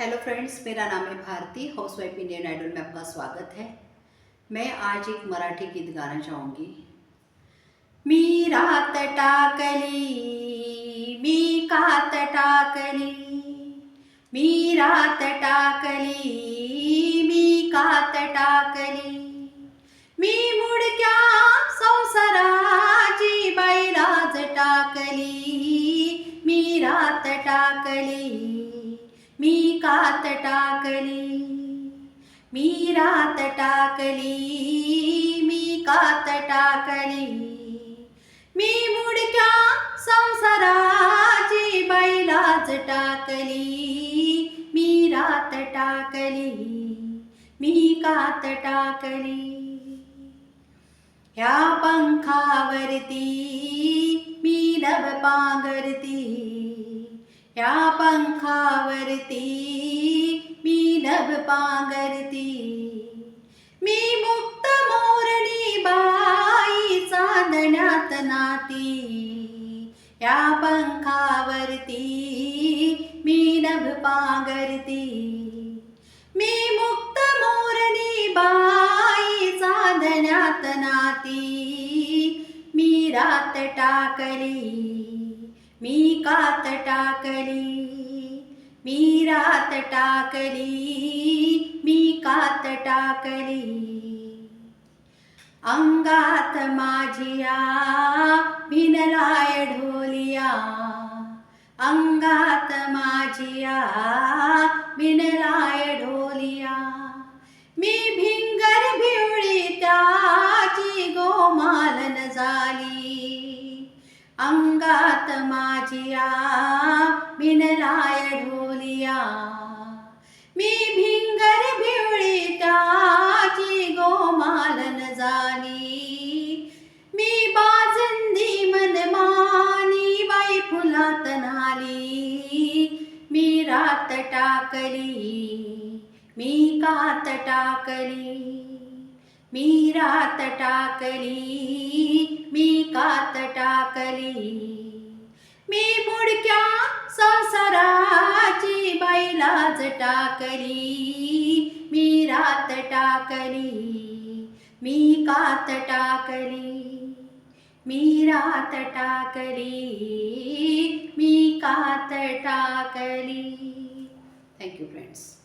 Hello friends मेरा नाम है भारती हाउसवाइफ इंडियन आइडल में आपका स्वागत है। मैं आज एक मराठी गीत गाना चाहूँगी। मी रात टाकली मी कात टाकली मी रात टाकली मी कात टाकली मी मुडक्या संसाराची बैलाज टाकली मी रात टाकली मी कात टाकली मी रात टाकली मी कात टाकली. मी मुडक्या संसाराची बैलाच टाकली मी रात टाकली मी कात टाकली. ह्या पंखावरती मी नभ पांगरती ह्या पंखावरती मी नभ पांगरती मी मुक्त मोरणी बाई चांदण्यात नाती. या पंखावरती मी नभ पांगरती मी मुक्त मोरणी बाई चांदण्यात नाती. मी रात टाकली. मी कात टाकली मी रात टाकली मी कात टाकली. अंगात माझिया भिनलाय ढोलिया अंगात माझिया भिनलाय अंगात माझिया बिनलाय ढोलिया. मी भिंगर भिवळी त्याची गोमालन झाली मी बाजंदी मनमानी बाई फुलात नाली मी रात टाकली मी कात टाकली. मी रात टाकली मी कात टाकली. मी मुडक्या संसाराची बैलाज टाकली मी रात टाकली मी कात टाकली. मी रात टाकली मी कात टाकली. Thank you friends